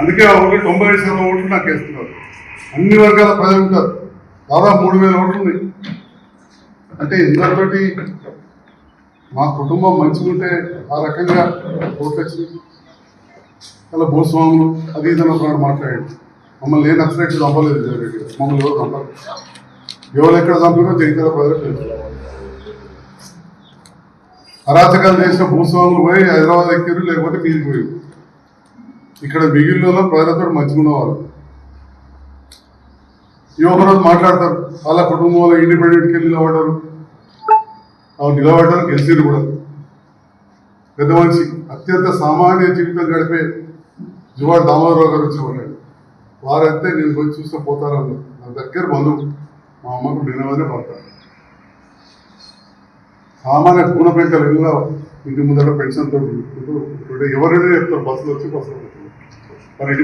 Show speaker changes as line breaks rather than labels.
అందుకే ఆ తొంభై ఐదు శాతం ఓట్లు నాకు వేస్తున్నారు. అన్ని వర్గాల ప్రజలు ఉంటారు. దాదాపు మూడు వేల ఓట్లు ఉన్నాయి. అంటే ఇందరితోటి మా కుటుంబం మంచిగుంటే ఆ రకంగా ఓట్లు వచ్చింది అలా భూస్వాములు అది ఇది అన్నప్పుడు మాట్లాడాడు. మమ్మల్ని నేను అసలు చంపలేదు జగన్ మమ్మల్ని ఎవరు చంపారు ఎవరు ఎక్కడ చంపినో జగిత్యాల ప్రజలు తెలుసు. అరాచకాలు చేసిన భూస్వాములు పోయి హైదరాబాద్ ఎక్కారు లేకపోతే మీరు పోయి ఇక్కడ మిగిలిన ప్రజలతో మంచిగా వాళ్ళు ఈ ఒకరోజు మాట్లాడతారు. వాళ్ళ కుటుంబంలో ఇండిపెండెంట్కి వెళ్ళి నిలబడ్డారు. అవి నిలబడ్డారు గెలిచిరు కూడా. పెద్ద మనిషి అత్యంత సామాన్య జీవితం గడిపే జువాడు దామోదరరావు గారు వచ్చి ఉన్నాడు వారైతే నేను పోయి చూస్తే పోతారన్నారు నా దగ్గర బంధువు మా అమ్మకు నేనవనే పడతాను సామాన్య పూల పెంకలు ఇంటి ముందర పెన్షన్ తోటి ఎవరైనా చెప్తారు బస్సులు వచ్చి బస్సులు మరి ఇటువైపు